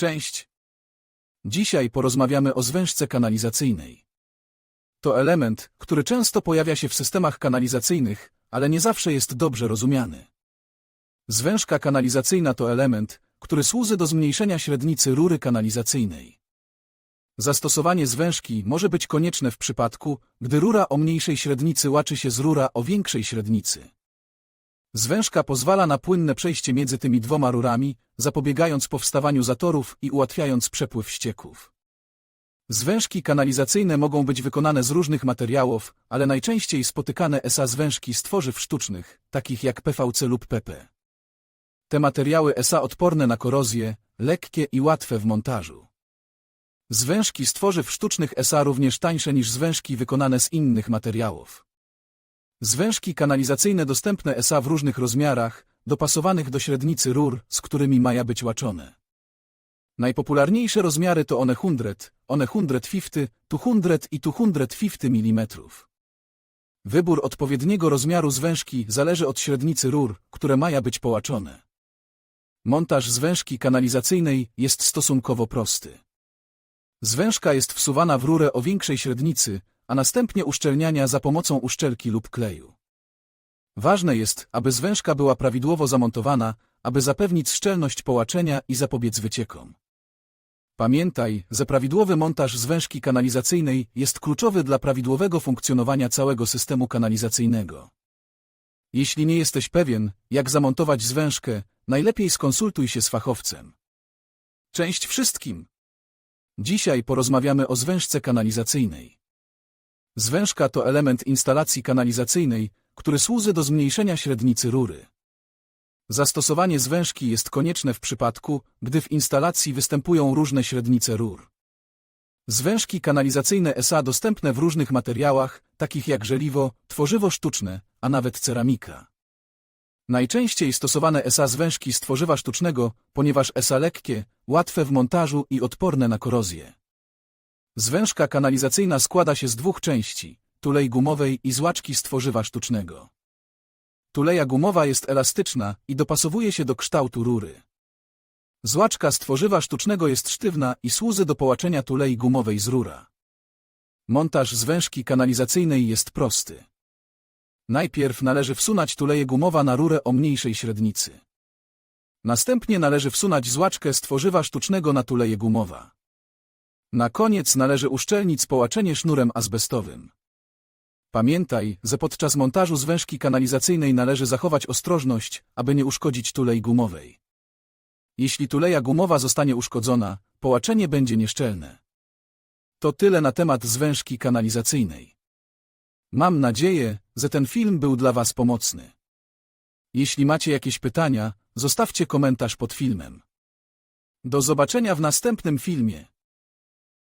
Cześć. Dzisiaj porozmawiamy o zwężce kanalizacyjnej. To element, który często pojawia się w systemach kanalizacyjnych, ale nie zawsze jest dobrze rozumiany. Zwężka kanalizacyjna to element, który służy do zmniejszenia średnicy rury kanalizacyjnej. Zastosowanie zwężki może być konieczne w przypadku, gdy rura o mniejszej średnicy łaczy się z rura o większej średnicy. Zwężka pozwala na płynne przejście między tymi dwoma rurami, zapobiegając powstawaniu zatorów i ułatwiając przepływ ścieków. Zwężki kanalizacyjne mogą być wykonane z różnych materiałów, ale najczęściej spotykane SA zwężki z tworzyw sztucznych, takich jak PVC lub PP. Te materiały SA odporne na korozję, lekkie i łatwe w montażu. Zwężki z tworzyw sztucznych SA również tańsze niż zwężki wykonane z innych materiałów. Zwężki kanalizacyjne dostępne SA w różnych rozmiarach, dopasowanych do średnicy rur, z którymi maja być łaczone. Najpopularniejsze rozmiary to one 100, one 150, 200 i 250 mm. Wybór odpowiedniego rozmiaru zwężki zależy od średnicy rur, które maja być połaczone. Montaż zwężki kanalizacyjnej jest stosunkowo prosty. Zwężka jest wsuwana w rurę o większej średnicy, a następnie uszczelniania za pomocą uszczelki lub kleju. Ważne jest, aby zwężka była prawidłowo zamontowana, aby zapewnić szczelność połaczenia i zapobiec wyciekom. Pamiętaj, że prawidłowy montaż zwężki kanalizacyjnej jest kluczowy dla prawidłowego funkcjonowania całego systemu kanalizacyjnego. Jeśli nie jesteś pewien, jak zamontować zwężkę, najlepiej skonsultuj się z fachowcem. Cześć wszystkim! Dzisiaj porozmawiamy o zwężce kanalizacyjnej. Zwężka to element instalacji kanalizacyjnej, który służy do zmniejszenia średnicy rury. Zastosowanie zwężki jest konieczne w przypadku, gdy w instalacji występują różne średnice rur. Zwężki kanalizacyjne SA dostępne w różnych materiałach, takich jak żeliwo, tworzywo sztuczne, a nawet ceramika. Najczęściej stosowane SA zwężki z tworzywa sztucznego, ponieważ SA lekkie, łatwe w montażu i odporne na korozję. Zwężka kanalizacyjna składa się z dwóch części, tulei gumowej i złaczki z tworzywa sztucznego. Tuleja gumowa jest elastyczna i dopasowuje się do kształtu rury. Złaczka z tworzywa sztucznego jest sztywna i służy do połaczenia tulei gumowej z rura. Montaż zwężki kanalizacyjnej jest prosty. Najpierw należy wsunąć tuleję gumowa na rurę o mniejszej średnicy. Następnie należy wsunąć złaczkę z tworzywa sztucznego na tuleję gumowa. Na koniec należy uszczelnić połaczenie sznurem azbestowym. Pamiętaj, że podczas montażu zwężki kanalizacyjnej należy zachować ostrożność, aby nie uszkodzić tulei gumowej. Jeśli tuleja gumowa zostanie uszkodzona, połaczenie będzie nieszczelne. To tyle na temat zwężki kanalizacyjnej. Mam nadzieję, że ten film był dla Was pomocny. Jeśli macie jakieś pytania, zostawcie komentarz pod filmem. Do zobaczenia w następnym filmie.